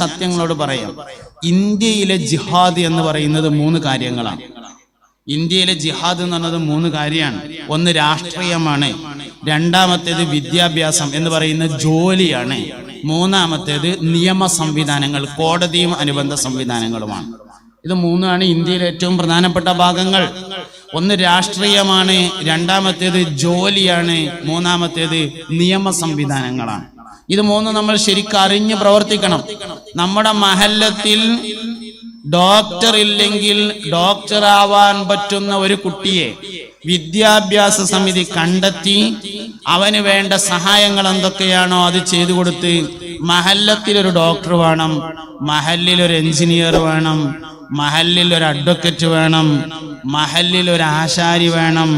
ഞാനൊരു സത്യങ്ങളോട് പറയാം. ഇന്ത്യയിലെ ജിഹാദ് എന്ന് പറയുന്നത് മൂന്ന് കാര്യങ്ങളാണ്. ഇന്ത്യയിലെ ജിഹാദ് എന്ന് പറയുന്നത് മൂന്ന് കാര്യമാണ്. ഒന്ന് രാഷ്ട്രീയമാണ്. രണ്ടാമത്തേത് വിദ്യാഭ്യാസം എന്ന് പറയുന്ന ജോലിയാണ്. മൂന്നാമത്തേത് നിയമ സംവിധാനങ്ങൾ കോടതിയും അനുബന്ധ സംവിധാനങ്ങളുമാണ്. ഇത് മൂന്നാണ് ഇന്ത്യയിലെ ഏറ്റവും പ്രധാനപ്പെട്ട ഭാഗങ്ങൾ. ഒന്ന് രാഷ്ട്രീയമാണ്. രണ്ടാമത്തേത് ജോലിയാണ്. മൂന്നാമത്തേത് നിയമ സംവിധാനങ്ങളാണ്. ഇത് മൂന്ന് നമ്മൾ ശരിക്കും അറിഞ്ഞ് പ്രവർത്തിക്കണം. നമ്മുടെ മഹല്ലത്തിൽ ഡോക്ടർ ഇല്ലെങ്കിൽ ഡോക്ടർ ആവാൻ പറ്റുന്ന ഒരു കുട്ടിയെ വിദ്യാഭ്യാസ സമിതി കണ്ടെത്തി അവന് വേണ്ട സഹായങ്ങൾ എന്തൊക്കെയാണോ അത് ചെയ്തു കൊടുത്ത് മഹല്ലത്തിൽ ഒരു ഡോക്ടർ വേണം മഹല്ലിൽ ഒരു എഞ്ചിനീയർ വേണം മഹല്ലിൽ ഒരു അഡ്വക്കേറ്റ് വേണം മഹല്ലിൽ ഒരു ആശാരി വേണം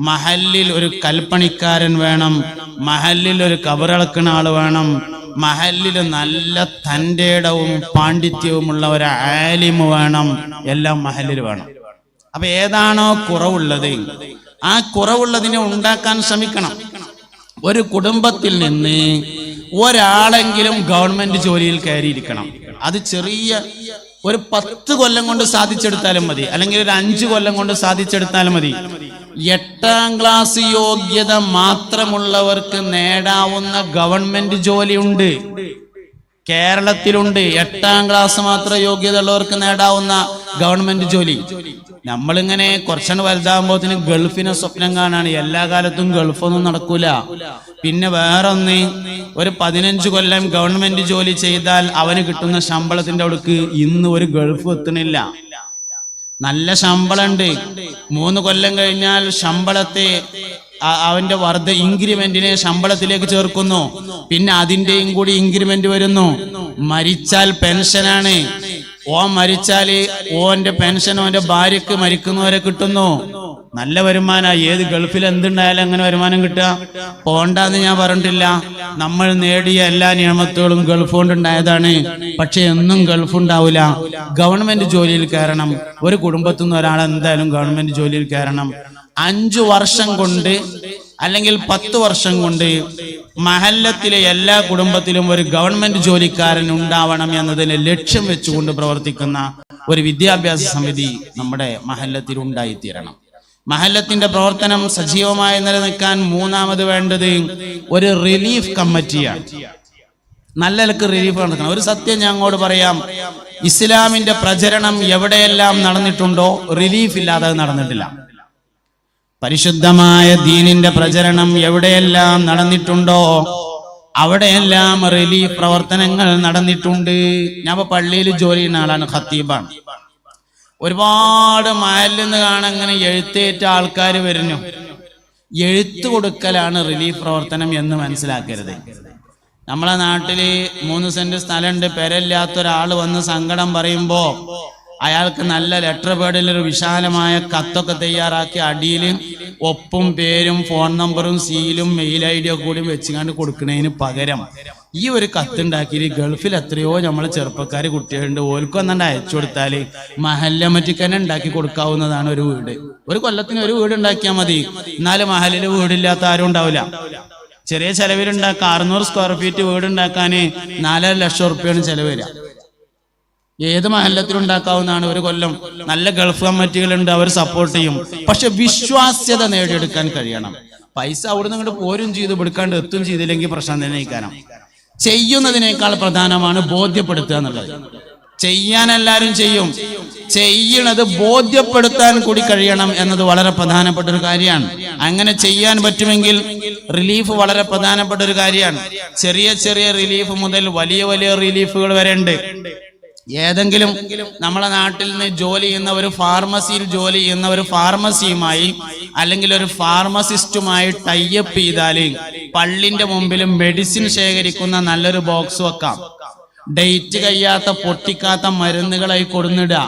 മഹല്ലിൽ ഒരു കൽപ്പണിക്കാരൻ വേണം മഹല്ലിൽ ഒരു കബറിളക്കുന്ന ആൾ വേണം. മഹല്ലിൽ നല്ല തന്റെ ഇടവും പാണ്ഡിത്യവുമുള്ള ഒരു ആലിമ് വേണം. എല്ലാം മഹല്ലിൽ വേണം. അപ്പൊ ഏതാണോ കുറവുള്ളത്? ആ കുറവുള്ളതിനെ ഉണ്ടാക്കാൻ ശ്രമിക്കണം. ഒരു കുടുംബത്തിൽ നിന്ന് ഒരാളെങ്കിലും ഗവൺമെന്റ് ജോലിയിൽ കയറിയിരിക്കണം. അത് ചെറിയ ഒരു പത്ത് കൊല്ലം കൊണ്ട് സാധിച്ചെടുത്താലും മതി. അല്ലെങ്കിൽ ഒരു അഞ്ചു കൊല്ലം കൊണ്ട് സാധിച്ചെടുത്താലും മതി. എട്ടാം ക്ലാസ് യോഗ്യത മാത്രമുള്ളവർക്ക് നേടാവുന്ന ഗവൺമെന്റ് ജോലിയുണ്ട്. കേരളത്തിലുണ്ട്. എട്ടാം ക്ലാസ് മാത്രം യോഗ്യത ഉള്ളവർക്ക് നേടാവുന്ന ഗവൺമെന്റ് ജോലി. നമ്മളിങ്ങനെ കുറച്ചാണ് വലുതാകുമ്പോത്തിന് ഗൾഫിനെ സ്വപ്നം കാണാണ്. എല്ലാ കാലത്തും ഗൾഫൊന്നും നടക്കൂല. പിന്നെ വേറൊന്ന് ഒരു പതിനഞ്ച് കൊല്ലം ഗവൺമെന്റ് ജോലി ചെയ്താൽ അവന് കിട്ടുന്ന ശമ്പളത്തിന്റെ അവിടേക്ക് ഇന്ന് ഒരു ഗൾഫ് എത്തണില്ല. നല്ല ശമ്പളമുണ്ട് മൂന്ന് കൊല്ലം കഴിഞ്ഞാൽ ശമ്പളത്തെ അവന്റെ വർദ്ധ ഇൻക്രിമെന്റിനെ ശമ്പളത്തിലേക്ക് ചേർക്കുന്നു. പിന്നെ അതിന്റെയും കൂടി ഇൻക്രിമെന്റ് വരുന്നു. മരിച്ചാൽ പെൻഷനാണ്. ഓ മരിച്ചാൽ ഓന്റെ പെൻഷൻ ഓന്റെ ഭാര്യക്ക് മരിക്കുന്നവരെ കിട്ടുന്നു. നല്ല വരുമാന. ഏത് ഗൾഫിൽ എന്തുണ്ടായാലും അങ്ങനെ വരുമാനം കിട്ടുക. പോണ്ടെന്ന് ഞാൻ പറഞ്ഞിട്ടില്ല. നമ്മൾ നേടിയ എല്ലാ നിയമത്തുകളും ഗൾഫ് കൊണ്ടുണ്ടായതാണ് പക്ഷെ എന്നും ഗൾഫ് ഉണ്ടാവില്ല ഗവൺമെന്റ് ജോലിയിൽ കയറണം. ഒരു കുടുംബത്തിൽ നിന്ന് ഒരാൾ എന്തായാലും ഗവൺമെന്റ് ജോലിയിൽ കയറണം. അഞ്ചു വർഷം കൊണ്ട് അല്ലെങ്കിൽ പത്ത് വർഷം കൊണ്ട് മഹല്ലത്തിലെ എല്ലാ കുടുംബത്തിലും ഒരു ഗവൺമെന്റ് ജോലിക്കാരൻ ഉണ്ടാവണം എന്നതിനെ ലക്ഷ്യം വെച്ചുകൊണ്ട് പ്രവർത്തിക്കുന്ന ഒരു വിദ്യാഭ്യാസ സമിതി നമ്മുടെ മഹല്ലത്തിൽ ഉണ്ടായിത്തീരണം. മഹല്ലത്തിന്റെ പ്രവർത്തനം സജീവമായി നിലനിൽക്കാൻ മൂന്നാമത് വേണ്ടത് ഒരു റിലീഫ് കമ്മിറ്റിയാണ്. നല്ല നിലയ്ക്ക് റിലീഫ് നടക്കണം. ഒരു സത്യം ഞാൻ അങ്ങോട്ട് പറയാം. ഇസ്ലാമിന്റെ പ്രചരണം എവിടെയെല്ലാം നടന്നിട്ടുണ്ടോ റിലീഫ് ഇല്ലാതെ നടന്നിട്ടില്ല. പരിശുദ്ധമായ ദീനിന്റെ പ്രചരണം എവിടെയെല്ലാം നടന്നിട്ടുണ്ടോ അവിടെയെല്ലാം റിലീഫ് പ്രവർത്തനങ്ങൾ നടന്നിട്ടുണ്ട്. ഞാൻ പള്ളിയിൽ ജോലി ചെയ്യുന്ന ആളാണ് ഖത്തീബാണ്. ഒരുപാട് മയലിൽ നിന്ന് കാണാൻ അങ്ങനെ എഴുത്തേറ്റ ആൾക്കാർ വരുന്നു. എഴുത്തു കൊടുക്കലാണ് റിലീഫ് പ്രവർത്തനം എന്ന് മനസ്സിലാക്കരുത്. നമ്മളെ നാട്ടിൽ മൂന്ന് സെന്റ് സ്ഥലമുണ്ട് പെരല്ലാത്ത ഒരാൾ വന്ന് സങ്കടം പറയുമ്പോ അയാൾക്ക് നല്ല ലെറ്റർ പേഡിൽ ഒരു വിശാലമായ കത്തൊക്കെ തയ്യാറാക്കി അടിയിൽ ഒപ്പും പേരും ഫോൺ നമ്പറും സീലും മെയിൽ ഐ ഡിയൊക്കെ കൂടി വെച്ചുകൊണ്ട് കൊടുക്കുന്നതിന് പകരം ഈ ഒരു കത്തുണ്ടാക്കി ഗൾഫിൽ എത്രയോ നമ്മളെ ചെറുപ്പക്കാർ കുട്ടികളുണ്ട്. ഓൽക്കും എന്നാണ്ട് അയച്ചു കൊടുത്താൽ മഹല്ലമറ്റിക്ക് തന്നെ ഉണ്ടാക്കി കൊടുക്കാവുന്നതാണ് ഒരു വീട്. ഒരു കൊല്ലത്തിന് ഒരു വീട് ഉണ്ടാക്കിയാൽ മതി. എന്നാലും മഹലിൽ വീടില്ലാത്ത ആരും ഉണ്ടാവില്ല. ചെറിയ ചെലവിലുണ്ടാക്കുക അറുന്നൂറ് സ്ക്വയർ ഫീറ്റ് വീട് ഉണ്ടാക്കാൻ നാലര ലക്ഷം റുപ്യാണ് ചെലവ് വരിക. ഏത് മഹല്ലത്തിലും ഉണ്ടാക്കാവുന്നതാണ് ഒരു കൊല്ലം. നല്ല ഗൾഫ് കമ്മിറ്റികളുണ്ട് അവർ സപ്പോർട്ട് ചെയ്യും. പക്ഷെ വിശ്വാസ്യത നേടിയെടുക്കാൻ കഴിയണം. പൈസ അവിടുന്ന് ഇങ്ങോട്ട് പോരും ചെയ്ത് കൊടുക്കാണ്ട് എത്തും ചെയ്തില്ലെങ്കിൽ പ്രശ്നം ഇരിക്കാനാണ് ചെയ്യുന്നതിനേക്കാൾ പ്രധാനമാണ് ബോധ്യപ്പെടുത്തുക എന്നുള്ളത്. ചെയ്യാൻ എല്ലാവരും ചെയ്യും. ചെയ്യണത് ബോധ്യപ്പെടുത്താൻ കൂടി കഴിയണം എന്നത് വളരെ പ്രധാനപ്പെട്ട ഒരു കാര്യമാണ്. അങ്ങനെ ചെയ്യാൻ പറ്റുമെങ്കിൽ റിലീഫ് വളരെ പ്രധാനപ്പെട്ട ഒരു കാര്യമാണ്. ചെറിയ ചെറിയ റിലീഫ് മുതൽ വലിയ വലിയ റിലീഫുകൾ വരെ ഉണ്ട്. ഏതെങ്കിലും നമ്മളെ നാട്ടിൽ നിന്ന് ജോലി ചെയ്യുന്ന ഒരു ഫാർമസിയിൽ ജോലി ചെയ്യുന്ന ഒരു ഫാർമസിയുമായി അല്ലെങ്കിൽ ഒരു ഫാർമസിസ്റ്റുമായി ടൈപ്പ് ചെയ്താൽ പള്ളിന്റെ മുമ്പിൽ മെഡിസിൻ ശേഖരിക്കുന്ന നല്ലൊരു ബോക്സ് വെക്കാം. ഡേറ്റ് കഴിയാത്ത പൊട്ടിക്കാത്ത മരുന്നുകളായി കൊടുന്നിടുക.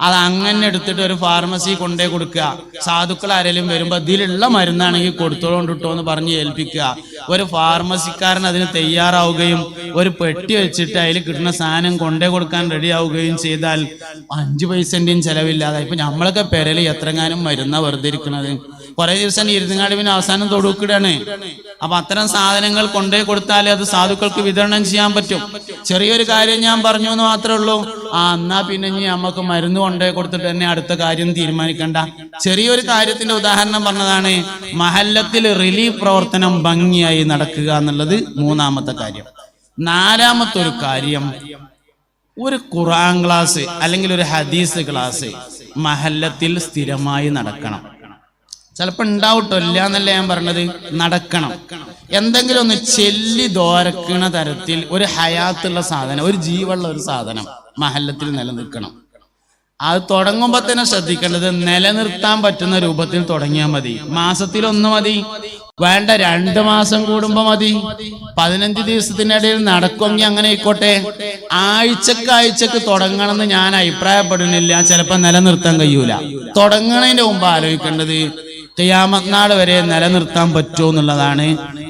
അത് അങ്ങനെ എടുത്തിട്ട് ഒരു ഫാർമസി കൊണ്ടേ കൊടുക്കുക. സാധുക്കൾ ആരെങ്കിലും വരുമ്പോൾ ഇതിലുള്ള മരുന്നാണെങ്കിൽ കൊടുത്തോണ്ടിട്ടോ എന്ന് പറഞ്ഞ് ഏൽപ്പിക്കുക. ഒരു ഫാർമസിക്കാരൻ അതിന് തയ്യാറാവുകയും ഒരു പെട്ടി വെച്ചിട്ട് അതിൽ കിട്ടുന്ന സാധനം കൊണ്ടേ കൊടുക്കാൻ റെഡി ആവുകയും ചെയ്താൽ അഞ്ച് പൈസന്റെയും ചിലവില്ലാതെ ഇപ്പൊ നമ്മളൊക്കെ പെരൽ എത്രങ്ങാനും മരുന്നാണ് വെറുതെ ഇരിക്കുന്നത് കുറെ ദിവസം ഇരുന്നുങ്ങാട് പിന്നെ അവസാനം തൊടുക്കിടാണ് അപ്പൊ അത്തരം സാധനങ്ങൾ കൊണ്ടേ കൊടുത്താലേ അത് സാധുക്കൾക്ക് വിതരണം ചെയ്യാൻ പറ്റും. ചെറിയൊരു കാര്യം ഞാൻ പറഞ്ഞു എന്ന് മാത്രമേ ഉള്ളൂ. ആ എന്നാ പിന്നെ ഇനി നമുക്ക് മരുന്ന് കൊണ്ടേ കൊടുത്തിട്ട് തന്നെ അടുത്ത കാര്യം തീരുമാനിക്കണ്ട. ചെറിയൊരു കാര്യത്തിന്റെ ഉദാഹരണം പറഞ്ഞതാണ് മഹല്ലത്തിൽ റിലീഫ് പ്രവർത്തനം ഭംഗിയായി നടക്കുക എന്നുള്ളത് മൂന്നാമത്തെ കാര്യം. നാലാമത്തെ ഒരു കാര്യം ഒരു ഖുറാൻ ക്ലാസ് അല്ലെങ്കിൽ ഒരു ഹദീസ് ക്ലാസ് മഹല്ലത്തിൽ സ്ഥിരമായി നടക്കണം. ചിലപ്പോൾ ഉണ്ടാവട്ടോ ഇല്ല എന്നല്ല ഞാൻ പറഞ്ഞത്? നടക്കണം. എന്തെങ്കിലും ഒന്ന് ചെല്ലി ദോരക്കണ തരത്തിൽ ഒരു ഹയാത്തുള്ള സാധനം ഒരു ജീവുള്ള ഒരു സാധനം മഹല്ലത്തിൽ നിലനിൽക്കണം. അത് തുടങ്ങുമ്പോൾ തന്നെ ശ്രദ്ധിക്കേണ്ടത് നിലനിർത്താൻ പറ്റുന്ന രൂപത്തിൽ തുടങ്ങിയാൽ മതി. മാസത്തിൽ ഒന്ന് മതി. വേണ്ട രണ്ട് മാസം കൂടുമ്പോ മതി. പതിനഞ്ച് ദിവസത്തിനിടയിൽ നടക്കുമെങ്കിൽ അങ്ങനെ ആയിക്കോട്ടെ. ആഴ്ചക്ക് ആഴ്ചക്ക് തുടങ്ങണമെന്ന് ഞാൻ അഭിപ്രായപ്പെടുന്നില്ല. ചിലപ്പോ നിലനിർത്താൻ കഴിയൂല. തുടങ്ങണതിന്റെ മുമ്പ് ആലോചിക്കേണ്ടത് ഖിയാമത്ത് നാൾ വരെ നിലനിർത്താൻ പറ്റുമോ എന്നുള്ളതാണ്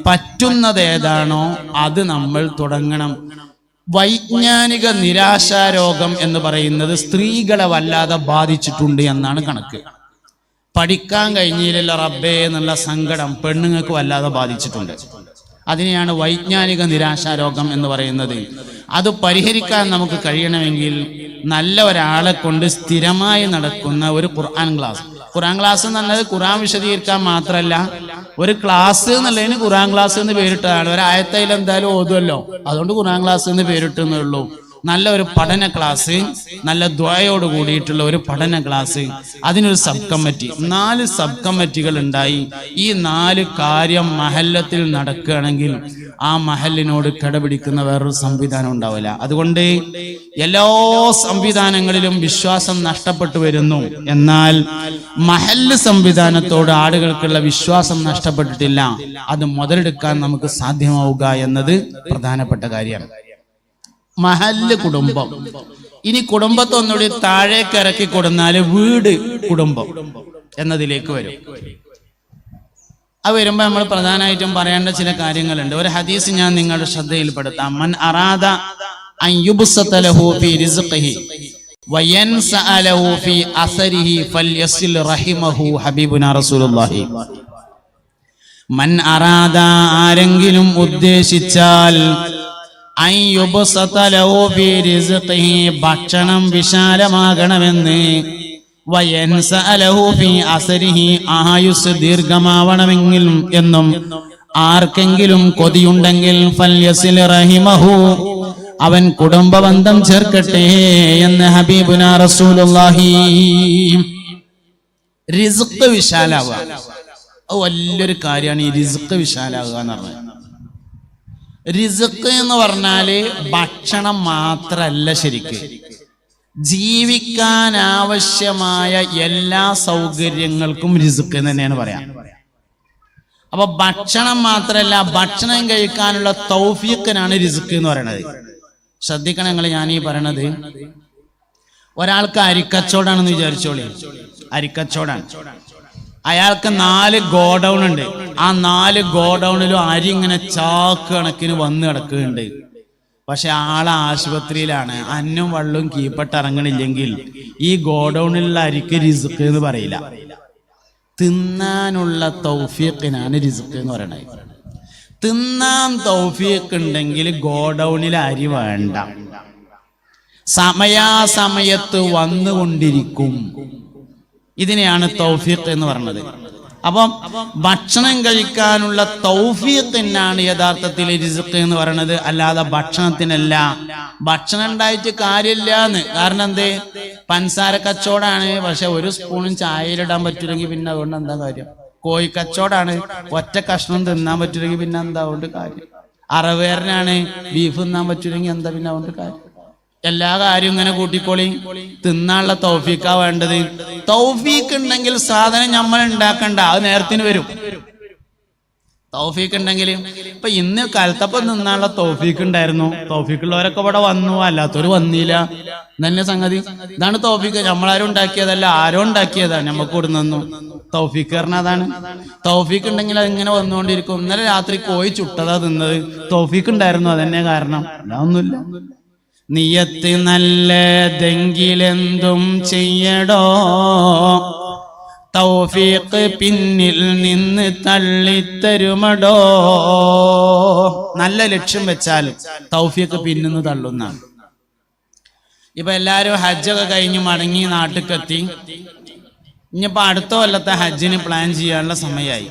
പറ്റുന്നത് ഏതാണോ അത് നമ്മൾ തുടങ്ങണം. വൈജ്ഞാനിക നിരാശാരോഗം എന്ന് പറയുന്നത് സ്ത്രീകളെ വല്ലാതെ ബാധിച്ചിട്ടുണ്ട് എന്നാണ് കണക്ക്. പഠിക്കാൻ കഴിഞ്ഞില്ല റബ്ബേ എന്നുള്ള സങ്കടം പെണ്ണുങ്ങൾക്ക് വല്ലാതെ ബാധിച്ചിട്ടുണ്ട്. അതിനെയാണ് വൈജ്ഞാനിക നിരാശാരോഗം എന്ന് പറയുന്നത്. അത് പരിഹരിക്കാൻ നമുക്ക് കഴിയണമെങ്കിൽ നല്ല ഒരാളെ കൊണ്ട് സ്ഥിരമായി നടക്കുന്ന ഒരു ഖുർആൻ ക്ലാസ് ഖുർആൻ ക്ലാസ് എന്ന് പറഞ്ഞത് ഖുർആൻ വിശദീകരിക്കാൻ മാത്രമല്ല ഒരു ക്ലാസ് എന്നുള്ളതിന് ഖുറാൻ ക്ലാസ് എന്ന് പേരിട്ടതാണ്. ഒരു ആയത്തയിൽ എന്തായാലും ഓതുമല്ലോ അതുകൊണ്ട് ഖുറാൻ ക്ലാസ് എന്ന് പേരിട്ടെന്നേ ഉള്ളൂ. നല്ല ഒരു പഠന ക്ലാസ് നല്ല ദ്വയോട് കൂടിയിട്ടുള്ള ഒരു പഠന ക്ലാസ് അതിനൊരു സബ് കമ്മിറ്റി നാല് സബ് കമ്മിറ്റികൾ ഉണ്ടായി. ഈ നാല് കാര്യം മഹല്ലത്തിൽ നടക്കുകയാണെങ്കിൽ ആ മഹലിനോട് കടപിടിക്കുന്ന വേറൊരു സംവിധാനം ഉണ്ടാവില്ല. അതുകൊണ്ട് എല്ലാ സംവിധാനങ്ങളിലും വിശ്വാസം നഷ്ടപ്പെട്ടു വരുന്നു. എന്നാൽ മഹല്ല് സംവിധാനത്തോട് ആളുകൾക്കുള്ള വിശ്വാസം നഷ്ടപ്പെട്ടിട്ടില്ല. അത് മുതലെടുക്കാൻ നമുക്ക് സാധ്യമാവുക എന്നത് പ്രധാനപ്പെട്ട കാര്യമാണ് മഹല്ല് കുടുംബം. ഇനി കുടുംബത്തെ ഒന്നുകൂടി താഴേക്ക് ഇറക്കി കൊടുന്നാൽ വീട് കുടുംബം എന്നതിലേക്ക് വരും. അത് വരുമ്പോൾ നമ്മൾ പ്രധാനമായിട്ടും പറയേണ്ട ചില കാര്യങ്ങളുണ്ട്. ഒരു ഹദീസ് ഞാൻ നിങ്ങളുടെ ശ്രദ്ധയിൽപ്പെടുത്താം. മൻ മൻ അറാദ ആരെങ്കിലും ഉദ്ദേശിച്ചാൽ ഭക്ഷണം വിശാലമാകണമെന്ന്. ആയുസ് ദീർഘമാവണമെങ്കിൽ എന്നും. ആർക്കെങ്കിലും കൊതിയുണ്ടെങ്കിൽ റഹിമഹു. അവൻ കുടുംബബന്ധം ചേർക്കട്ടെ എന്ന് ഹബീബുന റസൂലുള്ളാഹി. വിശാലാവുക. വലിയൊരു കാര്യമാണ് ഈ റിസ്ക് വിശാലാവുക എന്ന് പറഞ്ഞത് റിസ്ക് എന്ന് പറഞ്ഞാൽ ഭക്ഷണം മാത്രല്ല ശരിക്ക്. ജീവിക്കാൻ ആവശ്യമായ എല്ലാ സൗകര്യങ്ങൾക്കും റിസുക്ക് എന്ന് തന്നെയാണ് പറയാം. അപ്പൊ ഭക്ഷണം മാത്രല്ല ഭക്ഷണം കഴിക്കാനുള്ള തൗഫീഖിനാണ് റിസുക്ക് എന്ന് പറയുന്നത് ശ്രദ്ധിക്കണം നിങ്ങൾ ഞാൻ ഈ പറയണത്. ഒരാൾക്ക് അരിക്കച്ചോടാണെന്ന് വിചാരിച്ചോളി. അരിക്കച്ചവടാണ്. അയാൾക്ക് നാല് ഗോഡൗൺ ഉണ്ട്. ആ നാല് ഗോഡൗണിലും അരി ഇങ്ങനെ ചാക്ക് കണക്കിന് വന്ന് കിടക്കുന്നുണ്ട്. പക്ഷെ ആളെ ആശുപത്രിയിലാണ്. അന്നും വള്ളും കീപ്പട്ട് ഇറങ്ങണില്ലെങ്കിൽ ഈ ഗോഡൗണിലുള്ള അരിക്ക് റിസുക്ക് എന്ന് പറയില്ല. തിന്നാനുള്ള തൗഫീഖിനാണ് റിസുക്ക് എന്ന് പറയണത്. തിന്നാൻ തൗഫീഖ് ഉണ്ടെങ്കിൽ ഗോഡൗണിൽ അരി വേണ്ട. സമയാസമയത്ത് വന്നുകൊണ്ടിരിക്കും. ഇതിനെയാണ് തൗഫീഖ് എന്ന് പറഞ്ഞത്. അപ്പം ഭക്ഷണം കഴിക്കാനുള്ള തൗഫീഖിനാണ് യഥാർത്ഥത്തിൽ റിസ്ഖ് എന്ന് പറയുന്നത് അല്ലാതെ ഭക്ഷണത്തിനല്ല. ഭക്ഷണം ഉണ്ടായിട്ട് കാര്യമില്ല എന്ന് കാരണം എന്തേ? പഞ്ചസാര കച്ചവടാണ് പക്ഷെ ഒരു സ്പൂണും ചായയിലിടാൻ പറ്റില്ലെങ്കിൽ പിന്നെ അതുകൊണ്ട് എന്താ കാര്യം? കോഴി കച്ചവടാണ് ഒറ്റ കഷ്ണം തിന്നാൻ പറ്റില്ലെങ്കിൽ പിന്നെ എന്താ അതുകൊണ്ട് കാര്യം? അറവേറിനാണ് ബീഫ് തിന്നാൻ പറ്റില്ലെങ്കിൽ എന്താ പിന്നെ അതുകൊണ്ട് കാര്യം? എല്ലാ കാര്യവും ഇങ്ങനെ കൂട്ടിക്കോളി. തിന്നാനുള്ള തൗഫീക്കാ വേണ്ടത്. തൗഫീക്ക് ഉണ്ടെങ്കിൽ സാധനം നമ്മൾ ഉണ്ടാക്കണ്ട. അത് നേരത്തിന് വരും. തൗഫീക്ക് ഉണ്ടെങ്കിൽ. ഇപ്പൊ ഇന്ന് കലത്തപ്പം നിന്നാനുള്ള തൗഫീക്ക് ഉണ്ടായിരുന്നു. തൗഫീക്കുള്ളവരൊക്കെ ഇവിടെ വന്നു. അല്ലാത്തവര് വന്നില്ല. തന്നെ സംഗതി. ഇതാണ് തൗഫീക്ക്. നമ്മളാരും ഉണ്ടാക്കിയതല്ല ആരോ ഉണ്ടാക്കിയതാണ് നമുക്ക് ഇവിടെ നിന്നു. തൗഫീക്ക് പറഞ്ഞ അതാണ്. തൗഫീക്ക് ഉണ്ടെങ്കിൽ അതിങ്ങനെ വന്നുകൊണ്ടിരിക്കും. ഇന്നലെ രാത്രി കോഴി ചുട്ടതാ തിന്നത്. തൗഫീക്ക് ഉണ്ടായിരുന്നു. അതന്നെ കാരണം. അതൊന്നുമില്ല നിയത്ത് നല്ലതെങ്കിലെന്തും ചെയ്യടോ. തൗഫീഖ് പിന്നിൽ നിന്ന് തള്ളിത്തരുമടോ. നല്ല ലക്ഷ്യം വെച്ചാൽ തൗഫീഖ് പിന്നിന്ന് തള്ളുന്നാണ് ഇപ്പൊ എല്ലാരും ഹജ്ജൊക്കെ കഴിഞ്ഞ് മടങ്ങി നാട്ടിലെത്തി ഇനിയിപ്പോ അടുത്ത കൊല്ലത്തെ ഹജ്ജിന് പ്ലാൻ ചെയ്യാനുള്ള സമയമായി